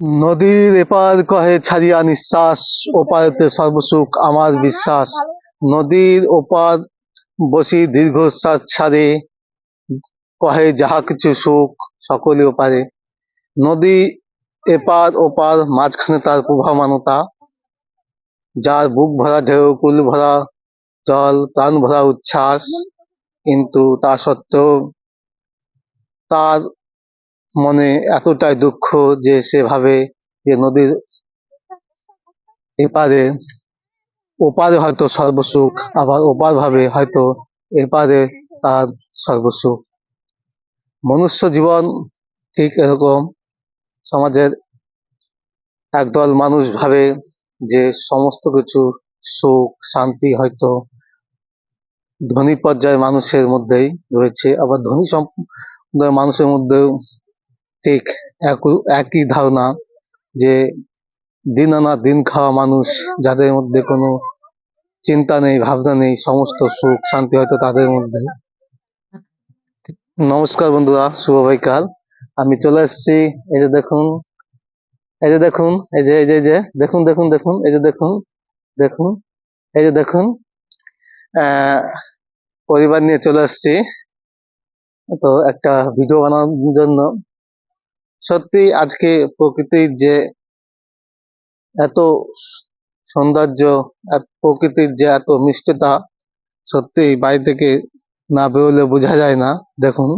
নদীর এপার কহে ছাড়িয়া নিঃশ্বাস, ওপারেতে সর্বসুখ আমার বিশ্বাস। নদীর ওপার বসি দীর্ঘশ্বাস ছাড়ে, কহে যাহা কিছু সুখ সকলে ওপারে নদী এপার ওপার মাঝখানে তার প্রভামানতা যার বুক ভরা ঢেউ, কুল ভরা জল, প্রাণ ভরা উচ্ছ্বাস, কিন্তু তা সত্ত্বেও তার মনে এতটাই দুঃখ যে সেভাবে যে নদীর এপারে, ওপারে হয়তো সর্বসুখ, আবার ওপার ভাবে হয়তো এপারে তার সর্বসুখ। মনুষ্য জীবন ঠিক এরকম। সমাজের একদল মানুষ ভাবে যে সমস্ত কিছু সুখ, শান্তি হয়তো ধনী পর্যায়ের মানুষের মধ্যেই রয়েছে। আবার ধনী সম্প্রদায়ের মানুষের মধ্যেও ঠিক একই ধারণা যে দিন আনা দিন খাওয়া মানুষ যাদের মধ্যে কোনো চিন্তা নেই, ভাবনা নেই, সমস্ত সুখ শান্তি হয়তো তাদের মধ্যে। নমস্কার বন্ধুরা, শুভ বৈকাল। আমি চলে এসেছি, এই যে দেখুন, এই যে দেখুন, এই যে এই যে যে, দেখুন দেখুন দেখুন, এই যে দেখুন দেখুন, এই যে দেখুন পরিবার নিয়ে চলে এসেছি। তো একটা ভিডিও বানানোর জন্য সত্যি আজকে প্রকৃতির যে এত সৌন্দর্য প্রকৃতির যে এত মিষ্টতা, সত্যি বাড়ি থেকে না বেরোলে বোঝা যায় না। দেখুন